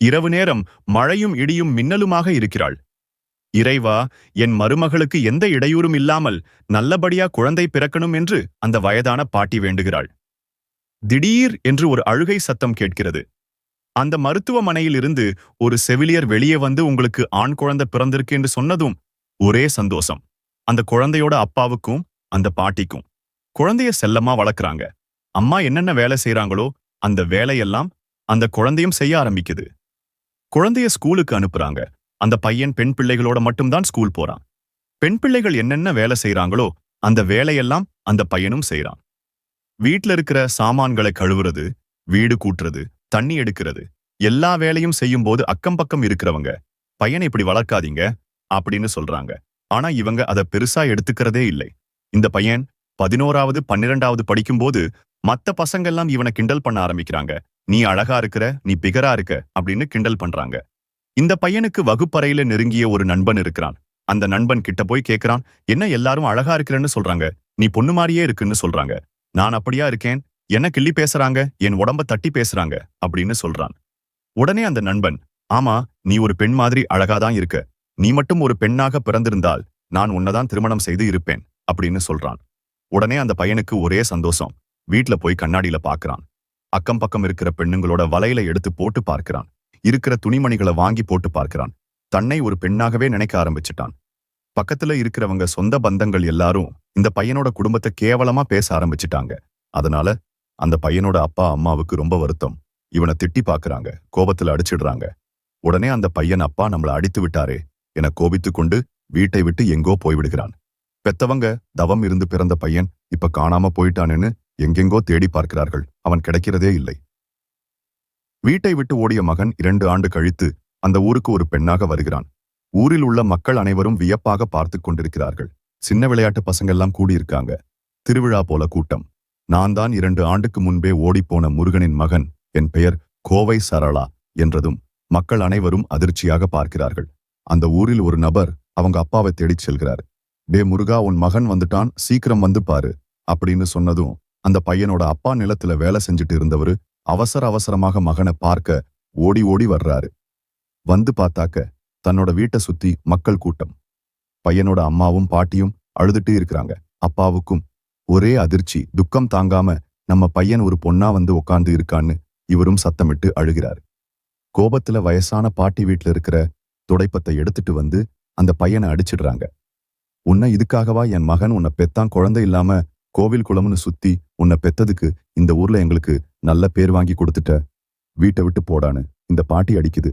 இரவு நேரம் மழையும் இடியும் மின்னலுமாக இருக்கிறாள். இறைவா என் மருமகளுக்கு எந்த இடையூறும் இல்லாமல் நல்லபடியா குழந்தை பிறக்கணும் என்று அந்த வயதான பாட்டி வேண்டுகிறாள். திடீர் என்று ஒரு அழுகை சத்தம் கேட்கிறது. அந்த மருத்துவமனையிலிருந்து ஒரு செவிலியர் வெளியே வந்து உங்களுக்கு ஆண் குழந்தை பிறந்திருக்கு என்று சொன்னதும் ஒரே சந்தோஷம். அந்த குழந்தையோட அப்பாவுக்கும் அந்த பாட்டிக்கும். குழந்தைய செல்லமா வளர்க்கறாங்க. அம்மா என்னென்ன வேலை செய்யறாங்களோ அந்த வேலையெல்லாம் அந்த குழந்தையும் செய்ய ஆரம்பிக்குது. குழந்தைய ஸ்கூலுக்கு அனுப்புறாங்க. அந்த பையன் பெண் பிள்ளைகளோட மட்டும்தான் ஸ்கூல் போறான். பெண் பிள்ளைகள் என்னென்ன வேலை செய்யறாங்களோ அந்த வேலையெல்லாம் அந்த பையனும் செய்யறான் வீட்ல இருக்கிற சாமான்களை கழுவுறது வீடு கூட்டுறது தண்ணி எடுக்கிறது எல்லா வேலையும் செய்யும் போது அக்கம் பக்கம் இருக்கிறவங்க பையனை இப்படி வளர்க்காதீங்க அப்படின்னு சொல்றாங்க. ஆனா இவங்க அதை பெருசா எடுத்துக்கிறதே இல்லை. இந்த பையன் பதினோராவது பன்னிரெண்டாவது படிக்கும்போது மத்த பசங்கெல்லாம் இவனை கிண்டல் பண்ண ஆரம்பிக்கிறாங்க. நீ அழகா இருக்கிற நீ பிகரா இருக்க அப்படின்னு கிண்டல் பண்றாங்க. இந்த பையனுக்கு வகுப்பறையில நெருங்கிய ஒரு நண்பன் இருக்கிறான். அந்த நண்பன் கிட்ட போய் கேட்கிறான் என்ன எல்லாரும் அழகா இருக்கிறேன்னு சொல்றாங்க? நீ பொண்ணு மாதிரியே இருக்குன்னு சொல்றாங்க. நான் அப்படியா இருக்கேன்? என்ன கிள்ளி பேசுறாங்க? என் உடம்ப தட்டி பேசுறாங்க. அப்படின்னு சொல்றான். உடனே அந்த நண்பன் ஆமா நீ ஒரு பெண் மாதிரி அழகாதான் இருக்க. நீ மட்டும் ஒரு பெண்ணாக பிறந்திருந்தால் நான் உன்னதான் திருமணம் செய்து இருப்பேன். அப்படின்னு சொல்றான். உடனே அந்த பையனுக்கு ஒரே சந்தோஷம். வீட்ல போய் கண்ணாடியில பாக்குறான். அக்கம் பக்கம் இருக்கிற பெண்ணுங்களோட வலையில எடுத்து போட்டு பார்க்கிறான். இருக்கிற துணிமணிகளை வாங்கி போட்டு பார்க்கிறான். தன்னை ஒரு பெண்ணாகவே நினைக்க ஆரம்பிச்சிட்டான். பக்கத்துல இருக்கிறவங்க சொந்த பந்தங்கள் எல்லாரும் இந்த பையனோட குடும்பத்தை கேவலமா பேச ஆரம்பிச்சிட்டாங்க. அதனால அந்த பையனோட அப்பா அம்மாவுக்கு ரொம்ப வருத்தம். இவனை திட்டி பாக்குறாங்க கோபத்துல அடிச்சிடுறாங்க. உடனே அந்த பையன் அப்பா நம்மள அடித்து விட்டாரே. என கோபித்துக் கொண்டு வீட்டை விட்டு எங்கோ போய்விடுகிறான். பெத்தவங்க தவம் இருந்து பிறந்த பையன் இப்ப காணாம போயிட்டானேன்னு எங்கெங்கோ தேடி பார்க்கிறார்கள். அவன் கிடைக்கிறதே இல்லை. வீட்டை விட்டு ஓடிய மகன் இரண்டு ஆண்டு கழித்து அந்த ஊருக்கு ஒரு பெண்ணாக வருகிறான். ஊரில் உள்ள மக்கள் அனைவரும் வியப்பாக பார்த்துக் கொண்டிருக்கிறார்கள். சின்ன விளையாட்டு பசங்கள்லாம் கூடியிருக்காங்க. திருவிழா போல கூட்டம். நான் தான் இரண்டு ஆண்டுக்கு முன்பே ஓடிப்போன முருகனின் மகன். என் பெயர் கோவை சரளா என்றதும் மக்கள் அனைவரும் அதிர்ச்சியாக பார்க்கிறார்கள். அந்த ஊரில் ஒரு நபர் அவங்க அப்பாவை தேடிச் செல்கிறார். டே முருகா உன் மகன் வந்துட்டான். சீக்கிரம் வந்து பாரு. அப்படின்னு சொன்னதும் அந்த பையனோட அப்பா நிலத்துல வேலை செஞ்சுட்டு இருந்தவரு அவசர அவசரமாக மகனை பார்க்க ஓடி ஓடி வர்றாரு. வந்து பார்த்தாக்க தன்னோட வீட்டை சுத்தி மக்கள் கூட்டம். பையனோட அம்மாவும் பாட்டியும் அழுதுட்டு இருக்கிறாங்க. அப்பாவுக்கும் ஒரே அதிர்ச்சி துக்கம் தாங்காம நம்ம பையன் ஒரு பொண்ணா வந்து உட்கார்ந்து இருக்கான்னு இவரும் சத்தமிட்டு அழுகிறார். கோபத்துல வயசான பாட்டி வீட்டுல இருக்கிற துடைப்பத்தை எடுத்துட்டு வந்து அந்த பையனை அடிச்சிடுறாங்க. உன்னை இதுக்காகவா என் மகன் உன்னை பெத்தான் குழந்தை இல்லாம கோவில் குளம்னு சுத்தி உன்னை பெத்ததுக்கு இந்த ஊர்ல எங்களுக்கு நல்ல பேர் வாங்கி கொடுத்துட்ட. வீட்டை விட்டு போடான்னு இந்த பாட்டி அடிக்குது.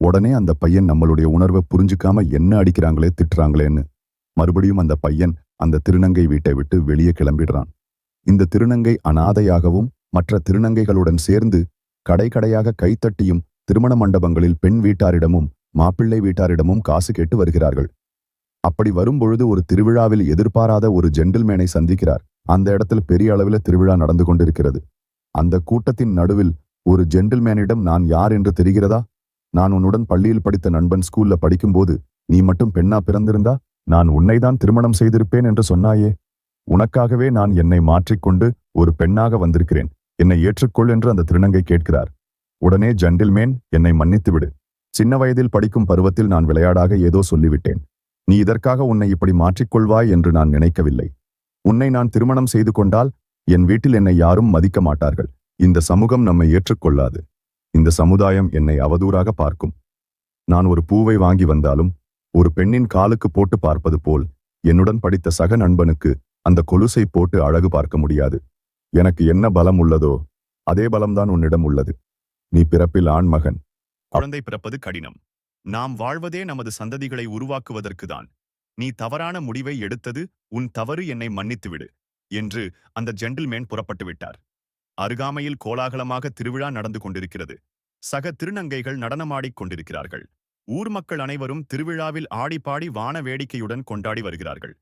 உடனே அந்த பையன் நம்மளுடைய உணர்வை புரிஞ்சுக்காம என்ன அடிக்கிறாங்களே திட்டுறாங்களேன்னு. மறுபடியும் அந்த பையன் அந்த திருநங்கை வீட்டை விட்டு வெளியே கிளம்பிடுறான். இந்த திருநங்கை அனாதையாகவும் மற்ற திருநங்கைகளுடன் சேர்ந்து கடை கடையாக கைத்தட்டியும் திருமண மண்டபங்களில் பெண் வீட்டாரிடமும் மாப்பிள்ளை வீட்டாரிடமும் காசு கேட்டு வருகிறார்கள். அப்படி வரும்பொழுது ஒரு திருவிழாவில் எதிர்பாராத ஒரு ஜென்டில்மேனை சந்திக்கிறார். அந்த இடத்துல பெரிய அளவில் திருவிழா நடந்து கொண்டிருக்கிறது. அந்த கூட்டத்தின் நடுவில் ஒரு ஜென்டில்மேனிடம் நான் யார் என்று தெரிகிறதா? நான் உன்னுடன் பள்ளியில் படித்த நண்பன் ஸ்கூல்ல படிக்கும்போது நீ மட்டும் பெண்ணா பிறந்திருந்தா? நான் உன்னைதான் திருமணம் செய்திருப்பேன் என்று சொன்னாயே? உனக்காகவே நான் என்னை மாற்றிக்கொண்டு ஒரு பெண்ணாக வந்திருக்கிறேன். என்னை ஏற்றுக்கொள் என்று அந்த திருநங்கை கேட்கிறார். உடனே ஜென்டில்மேன் என்னை மன்னித்துவிடு. சின்ன வயதில் படிக்கும் பருவத்தில் நான் விளையாடாக ஏதோ சொல்லிவிட்டேன். நீ இதற்காக உன்னை இப்படி மாற்றிக்கொள்வாய் என்று நான் நினைக்கவில்லை. உன்னை நான் திருமணம் செய்து கொண்டால் என் வீட்டில் என்னை யாரும் மதிக்க மாட்டார்கள். இந்த சமூகம் நம்மை ஏற்றுக்கொள்ளாது. இந்த சமுதாயம் என்னை அவதூறாக பார்க்கும். நான் ஒரு பூவை வாங்கி வந்தாலும் ஒரு பெண்ணின் காலுக்கு போட்டு பார்ப்பது போல் என்னுடன் படித்த சக நண்பனுக்கு அந்த கொலுசை போட்டு அழகு பார்க்க முடியாது. எனக்கு என்ன பலம் உள்ளதோ அதே பலம்தான் உன்னிடம் உள்ளது. நீ பிறப்பில் ஆண்மகன் குழந்தை பிறப்பது கடினம். நாம் வாழ்வதே நமது சந்ததிகளை உருவாக்குவதற்குதான். நீ தவறான முடிவை எடுத்தது உன் தவறு என்னை மன்னித்துவிடு என்று அந்த ஜென்டில்மேன் புறப்பட்டு விட்டார் அருகாமையில் கோலாகலமாக திருவிழா நடந்து கொண்டிருக்கிறது. சக திருநங்கைகள் நடனமாடிக் கொண்டிருக்கிறார்கள். ஊர் மக்கள் அனைவரும் திருவிழாவில் ஆடிப்பாடி வான வேடிக்கையுடன் கொண்டாடி வருகிறார்கள்.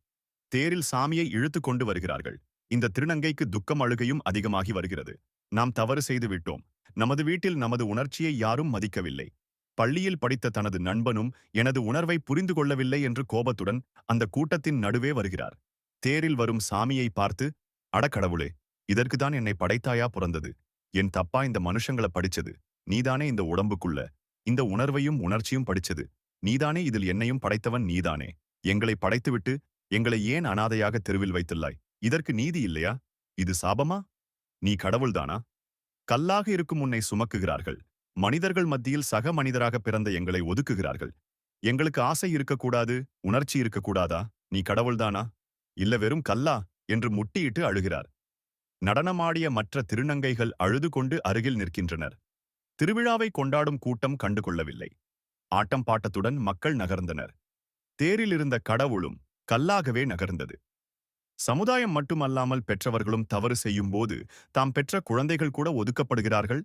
தேரில் சாமியை இழுத்து கொண்டு வருகிறார்கள். இந்த திருநங்கைக்கு துக்கம் அழுகையும் அதிகமாகி வருகிறது. நாம் தவறு செய்து விட்டோம். நமது வீட்டில் நமது உணர்ச்சியை யாரும் மதிக்கவில்லை. பள்ளியில் படித்த தனது நண்பனும் எனது உணர்வை புரிந்து கொள்ளவில்லை என்று கோபத்துடன் அந்த கூட்டத்தின் நடுவே வருகிறார். தேரில் வரும் சாமியை பார்த்து அடக்கடவுளே இதற்குதான் என்னை படைத்தாயா பிறந்தது? என் தப்பா இந்த மனுஷங்களை படிச்சது. நீதானே இந்த உடம்புக்குள்ள. இந்த உணர்வையும் உணர்ச்சியும் படிச்சது. நீதானே இதில் என்னையும் படைத்தவன் நீதானே. எங்களை படைத்துவிட்டு எங்களை ஏன் அனாதையாக தெருவில் வைத்துள்ளாய்? இதற்கு நீதி இல்லையா? இது சாபமா? நீ கடவுள்தானா? கல்லாக இருக்கும் உன்னை சுமக்குகிறார்கள். மனிதர்கள் மத்தியில் சக மனிதராக பிறந்த எங்களை ஒதுக்குகிறார்கள். எங்களுக்கு ஆசை இருக்கக்கூடாது உணர்ச்சி இருக்கக்கூடாதா? நீ கடவுள்தானா? இல்ல வெறும் கல்லா? என்று முட்டியிட்டு அழுகிறார். நடனமாடிய மற்ற திருநங்கைகள் அழுது கொண்டு அருகில் நிற்கின்றனர். திருவிழாவை கொண்டாடும் கூட்டம் கண்டுகொள்ளவில்லை. ஆட்டம் பாட்டத்துடன் மக்கள் நகர்ந்தனர். தேரிலிருந்த கடவுளும் கல்லாகவே நகர்ந்தது. சமுதாயம் மட்டுமல்லாமல் பெற்றவர்களும் தவறு செய்யும்போது தாம் பெற்ற குழந்தைகள் கூட ஒதுக்கப்படுகிறார்கள்?